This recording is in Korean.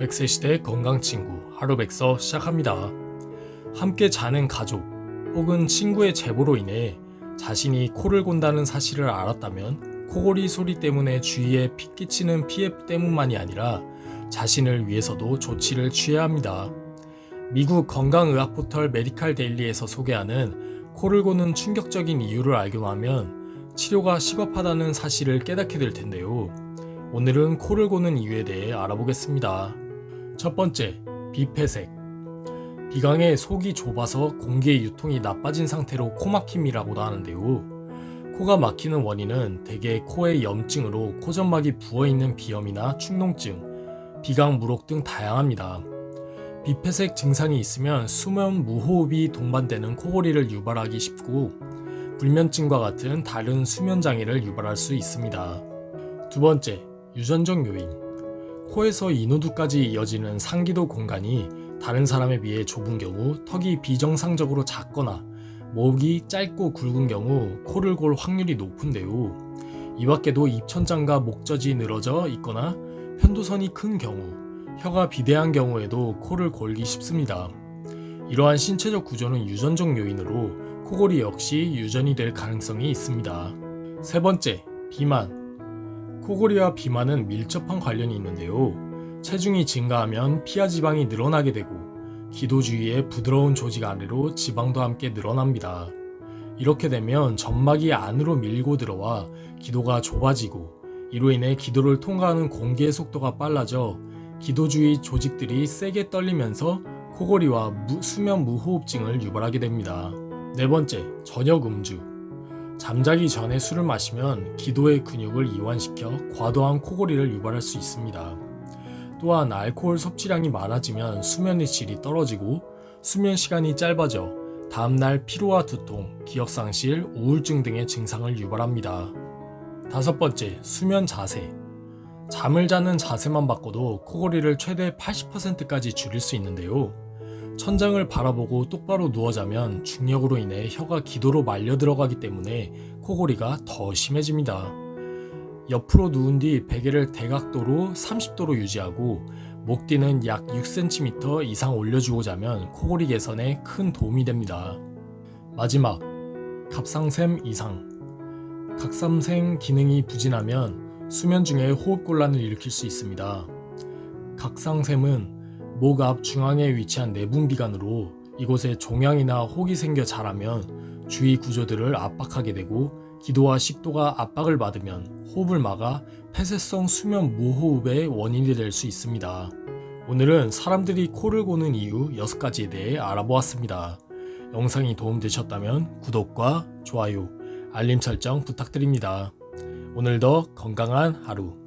100세 시대 건강친구 하루백서 시작합니다. 함께 자는 가족 혹은 친구의 제보로 인해 자신이 코를 곤다는 사실을 알았다면 코골이 소리 때문에 주위에 피 끼치는 피해 때문만이 아니라 자신을 위해서도 조치를 취해야 합니다. 미국 건강의학 포털 메디칼 데일리에서 소개하는 코를 고는 충격적인 이유를 알고 나면 치료가 시급하다는 사실을 깨닫게 될 텐데요. 오늘은 코를 고는 이유에 대해 알아보겠습니다. 첫 번째, 비폐색. 비강의 속이 좁아서 공기의 유통이 나빠진 상태로 코막힘이라고도 하는데요. 코가 막히는 원인은 대개 코의 염증으로 코점막이 부어있는 비염이나 축농증, 비강 무록 등 다양합니다. 비폐색 증상이 있으면 수면 무호흡이 동반되는 코골이를 유발하기 쉽고 불면증과 같은 다른 수면 장애를 유발할 수 있습니다. 두 번째, 유전적 요인. 코에서 인후두까지 이어지는 상기도 공간이 다른 사람에 비해 좁은 경우 턱이 비정상적으로 작거나 목이 짧고 굵은 경우 코를 골 확률이 높은데요. 이 밖에도 입천장과 목젖이 늘어져 있거나 편도선이 큰 경우, 혀가 비대한 경우에도 코를 골기 쉽습니다. 이러한 신체적 구조는 유전적 요인으로 코골이 역시 유전이 될 가능성이 있습니다. 세 번째, 비만. 코골이와 비만은 밀접한 관련이 있는데요. 체중이 증가하면 피하 지방이 늘어나게 되고 기도 주위의 부드러운 조직 아래로 지방도 함께 늘어납니다. 이렇게 되면 점막이 안으로 밀고 들어와 기도가 좁아지고 이로 인해 기도를 통과하는 공기의 속도가 빨라져 기도 주위 조직들이 세게 떨리면서 코골이와 무- 수면 무호흡증을 유발하게 됩니다. 네 번째, 저녁 음주. 잠자기 전에 술을 마시면 기도의 근육을 이완시켜 과도한 코골이를 유발할 수 있습니다. 또한 알코올 섭취량이 많아지면 수면의 질이 떨어지고 수면 시간이 짧아져 다음날 피로와 두통, 기억상실, 우울증 등의 증상을 유발합니다. 다섯 번째, 수면 자세. 잠을 자는 자세만 바꿔도 코골이를 최대 80%까지 줄일 수 있는데요. 천장을 바라보고 똑바로 누워 자면 중력으로 인해 혀가 기도로 말려 들어가기 때문에 코골이가 더 심해집니다. 옆으로 누운 뒤 베개를 대각도로 30도로 유지하고 목 뒤는 약 6cm 이상 올려주고 자면 코골이 개선에 큰 도움이 됩니다. 마지막, 갑상샘 이상. 각삼생 기능이 부진하면 수면 중에 호흡곤란을 일으킬 수 있습니다. 각상샘은 목 앞 중앙에 위치한 내분비관으로 이곳에 종양이나 혹이 생겨 자라면 주위 구조들을 압박하게 되고 기도와 식도가 압박을 받으면 호흡을 막아 폐쇄성 수면 무호흡의 원인이 될 수 있습니다. 오늘은 사람들이 코를 고는 이유 6가지에 대해 알아보았습니다. 영상이 도움되셨다면 구독과 좋아요, 알림 설정 부탁드립니다. 오늘도 건강한 하루